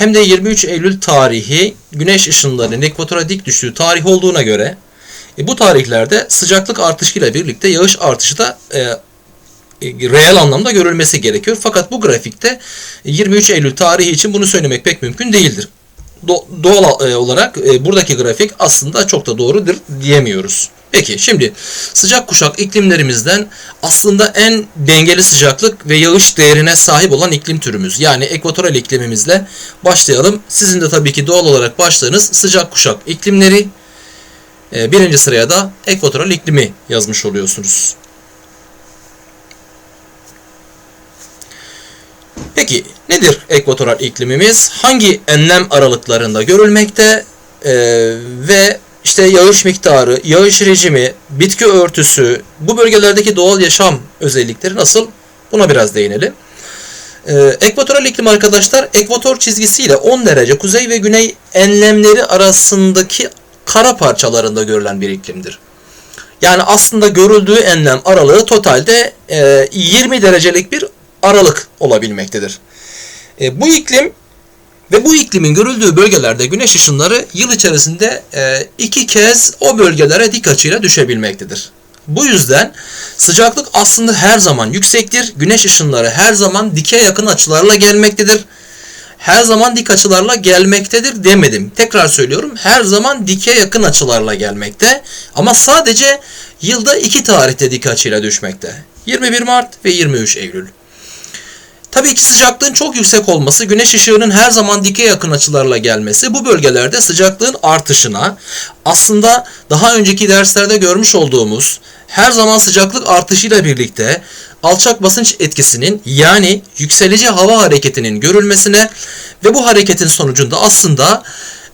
hem de 23 Eylül tarihi güneş ışınlarının ekvatora dik düştüğü tarih olduğuna göre e, bu tarihlerde sıcaklık artışıyla birlikte yağış artışı da e, e, reel anlamda görülmesi gerekiyor. Fakat bu grafikte 23 Eylül tarihi için bunu söylemek pek mümkün değildir. Do- doğal e, olarak e, buradaki grafik aslında çok da doğrudur diyemiyoruz. Peki şimdi sıcak kuşak iklimlerimizden aslında en dengeli sıcaklık ve yağış değerine sahip olan iklim türümüz. Yani ekvatoral iklimimizle başlayalım. Sizin de tabii ki doğal olarak başlığınız sıcak kuşak iklimleri. E, birinci sıraya da ekvatoral iklimi yazmış oluyorsunuz. Peki nedir ekvatoral iklimimiz? Hangi enlem aralıklarında görülmekte Ee, ve işte yağış miktarı, yağış rejimi, bitki örtüsü, bu bölgelerdeki doğal yaşam özellikleri nasıl? Buna biraz değinelim. Ee, ekvatoral iklim arkadaşlar ekvator çizgisiyle 10 derece kuzey ve güney enlemleri arasındaki kara parçalarında görülen bir iklimdir. Yani aslında görüldüğü enlem aralığı totalde e, 20 derecelik bir aralık olabilmektedir. E, bu iklim ve bu iklimin görüldüğü bölgelerde güneş ışınları yıl içerisinde e, iki kez o bölgelere dik açıyla düşebilmektedir. Bu yüzden sıcaklık aslında her zaman yüksektir. Güneş ışınları her zaman dike yakın açılarla gelmektedir. Her zaman dik açılarla gelmektedir demedim. Tekrar söylüyorum. Her zaman dike yakın açılarla gelmekte. Ama sadece yılda iki tarihte dik açıyla düşmekte. 21 Mart ve 23 Eylül. Tabii ki sıcaklığın çok yüksek olması, güneş ışığının her zaman dike yakın açılarla gelmesi bu bölgelerde sıcaklığın artışına aslında daha önceki derslerde görmüş olduğumuz her zaman sıcaklık artışıyla birlikte alçak basınç etkisinin yani yükselici hava hareketinin görülmesine ve bu hareketin sonucunda aslında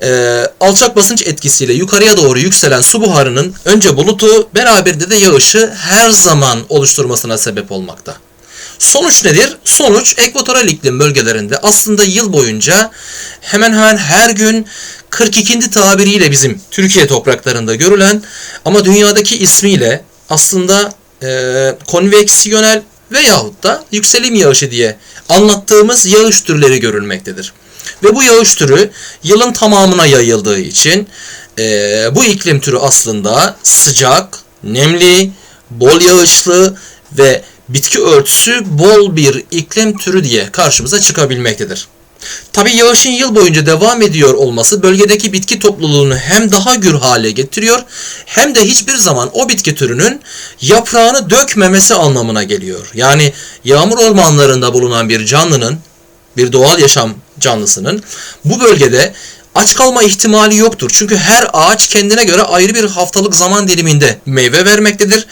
e, alçak basınç etkisiyle yukarıya doğru yükselen su buharının önce bulutu beraberinde de yağışı her zaman oluşturmasına sebep olmakta. Sonuç nedir? Sonuç ekvatoral iklim bölgelerinde aslında yıl boyunca hemen hemen her gün 42. tabiriyle bizim Türkiye topraklarında görülen ama dünyadaki ismiyle aslında e, konveksiyonel veyahut da yükselim yağışı diye anlattığımız yağış türleri görülmektedir. Ve bu yağış türü yılın tamamına yayıldığı için e, bu iklim türü aslında sıcak, nemli, bol yağışlı ve bitki örtüsü bol bir iklim türü diye karşımıza çıkabilmektedir. Tabi yağışın yıl boyunca devam ediyor olması bölgedeki bitki topluluğunu hem daha gür hale getiriyor hem de hiçbir zaman o bitki türünün yaprağını dökmemesi anlamına geliyor. Yani yağmur ormanlarında bulunan bir canlının, bir doğal yaşam canlısının bu bölgede aç kalma ihtimali yoktur. Çünkü her ağaç kendine göre ayrı bir haftalık zaman diliminde meyve vermektedir.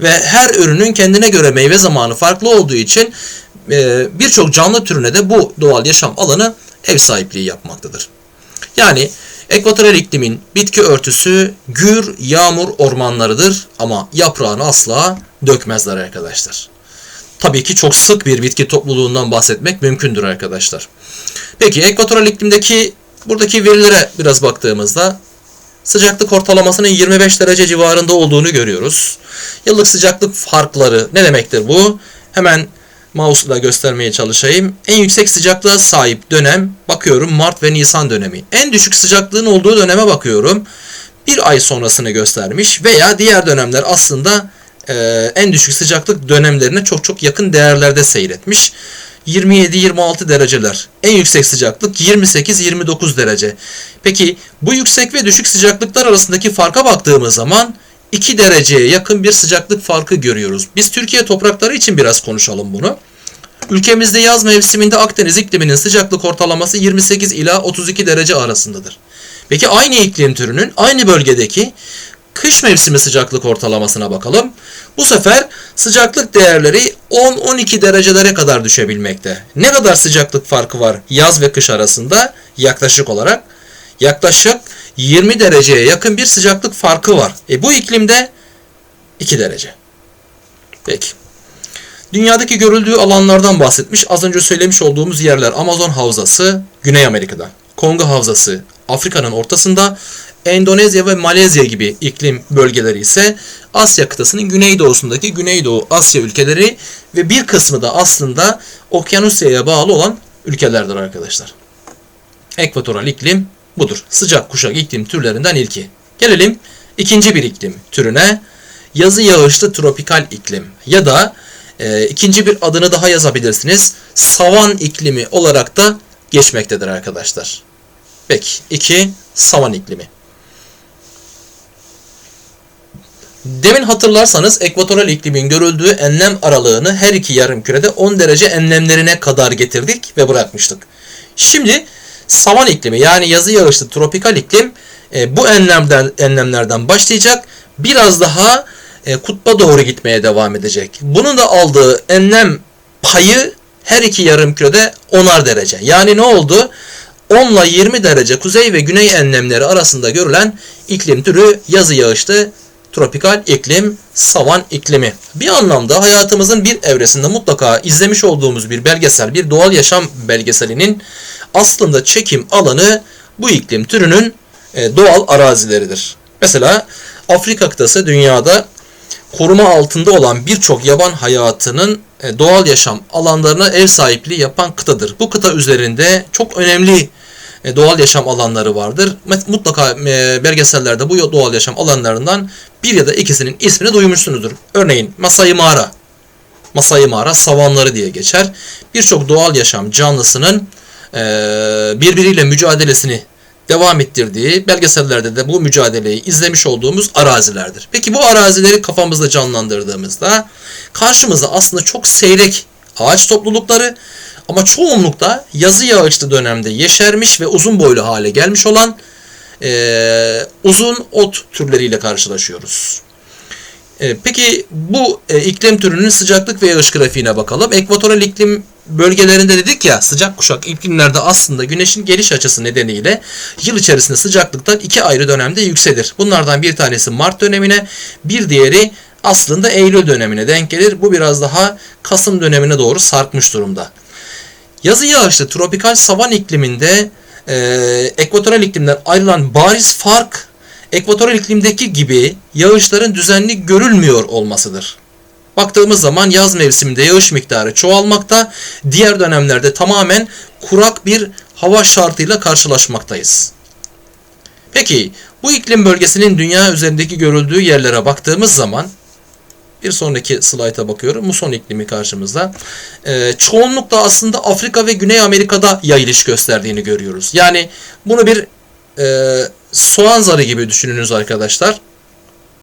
Ve her ürünün kendine göre meyve zamanı farklı olduğu için e, birçok canlı türüne de bu doğal yaşam alanı ev sahipliği yapmaktadır. Yani ekvatoral iklimin bitki örtüsü gür yağmur ormanlarıdır ama yaprağını asla dökmezler arkadaşlar. Tabii ki çok sık bir bitki topluluğundan bahsetmek mümkündür arkadaşlar. Peki ekvatoral iklimdeki buradaki verilere biraz baktığımızda sıcaklık ortalamasının 25 derece civarında olduğunu görüyoruz. Yıllık sıcaklık farkları ne demektir bu? Hemen mouse'la göstermeye çalışayım. En yüksek sıcaklığa sahip dönem bakıyorum Mart ve Nisan dönemi. En düşük sıcaklığın olduğu döneme bakıyorum. Bir ay sonrasını göstermiş veya diğer dönemler aslında e, en düşük sıcaklık dönemlerine çok çok yakın değerlerde seyretmiş. 27-26 dereceler. En yüksek sıcaklık 28-29 derece. Peki bu yüksek ve düşük sıcaklıklar arasındaki farka baktığımız zaman 2 dereceye yakın bir sıcaklık farkı görüyoruz. Biz Türkiye toprakları için biraz konuşalım bunu. Ülkemizde yaz mevsiminde Akdeniz ikliminin sıcaklık ortalaması 28 ila 32 derece arasındadır. Peki aynı iklim türünün aynı bölgedeki kış mevsimi sıcaklık ortalamasına bakalım. Bu sefer sıcaklık değerleri 10-12 derecelere kadar düşebilmekte. Ne kadar sıcaklık farkı var yaz ve kış arasında yaklaşık olarak? Yaklaşık 20 dereceye yakın bir sıcaklık farkı var. E bu iklimde 2 derece. Peki. Dünyadaki görüldüğü alanlardan bahsetmiş. Az önce söylemiş olduğumuz yerler Amazon Havzası Güney Amerika'da. Kongo Havzası Afrika'nın ortasında. Endonezya ve Malezya gibi iklim bölgeleri ise Asya kıtasının güneydoğusundaki Güneydoğu Asya ülkeleri ve bir kısmı da aslında Okyanusya'ya bağlı olan ülkelerdir arkadaşlar. Ekvatoral iklim budur. Sıcak kuşak iklim türlerinden ilki. Gelelim ikinci bir iklim türüne. Yazı yağışlı tropikal iklim ya da e, ikinci bir adını daha yazabilirsiniz. Savan iklimi olarak da geçmektedir arkadaşlar. Peki 2 savan iklimi. Demin hatırlarsanız ekvatoral iklimin görüldüğü enlem aralığını her iki yarım kürede 10 derece enlemlerine kadar getirdik ve bırakmıştık. Şimdi savan iklimi yani yazı yağışlı tropikal iklim e, bu enlemden, enlemlerden başlayacak. Biraz daha e, kutba doğru gitmeye devam edecek. Bunun da aldığı enlem payı her iki yarım kürede 10'ar derece. Yani ne oldu? 10 ile 20 derece kuzey ve güney enlemleri arasında görülen iklim türü yazı yağışlı tropikal iklim, savan iklimi. Bir anlamda hayatımızın bir evresinde mutlaka izlemiş olduğumuz bir belgesel, bir doğal yaşam belgeselinin aslında çekim alanı bu iklim türünün e, doğal arazileridir. Mesela Afrika kıtası dünyada koruma altında olan birçok yaban hayatının e, doğal yaşam alanlarına ev sahipliği yapan kıtadır. Bu kıta üzerinde çok önemli doğal yaşam alanları vardır. Mutlaka e, belgesellerde bu doğal yaşam alanlarından bir ya da ikisinin ismini duymuşsunuzdur. Örneğin Masai Mara. Masai Mara savanları diye geçer. Birçok doğal yaşam canlısının e, birbiriyle mücadelesini devam ettirdiği belgesellerde de bu mücadeleyi izlemiş olduğumuz arazilerdir. Peki bu arazileri kafamızda canlandırdığımızda karşımıza aslında çok seyrek ağaç toplulukları ama çoğunlukla yazı yağışlı dönemde yeşermiş ve uzun boylu hale gelmiş olan e, uzun ot türleriyle karşılaşıyoruz. E, peki bu e, iklim türünün sıcaklık ve yağış grafiğine bakalım. Ekvatoral iklim bölgelerinde dedik ya sıcak kuşak iklimlerde aslında güneşin geliş açısı nedeniyle yıl içerisinde sıcaklıktan iki ayrı dönemde yükselir. Bunlardan bir tanesi Mart dönemine, bir diğeri aslında Eylül dönemine denk gelir. Bu biraz daha Kasım dönemine doğru sarkmış durumda. Yazı yağışlı tropikal savan ikliminde e, ekvatoral iklimden ayrılan bariz fark ekvatoral iklimdeki gibi yağışların düzenli görülmüyor olmasıdır. Baktığımız zaman yaz mevsiminde yağış miktarı çoğalmakta, diğer dönemlerde tamamen kurak bir hava şartıyla karşılaşmaktayız. Peki bu iklim bölgesinin dünya üzerindeki görüldüğü yerlere baktığımız zaman bir sonraki slayta bakıyorum. Muson iklimi karşımızda. Ee, çoğunlukla aslında Afrika ve Güney Amerika'da yayılış gösterdiğini görüyoruz. Yani bunu bir e, soğan zarı gibi düşününüz arkadaşlar.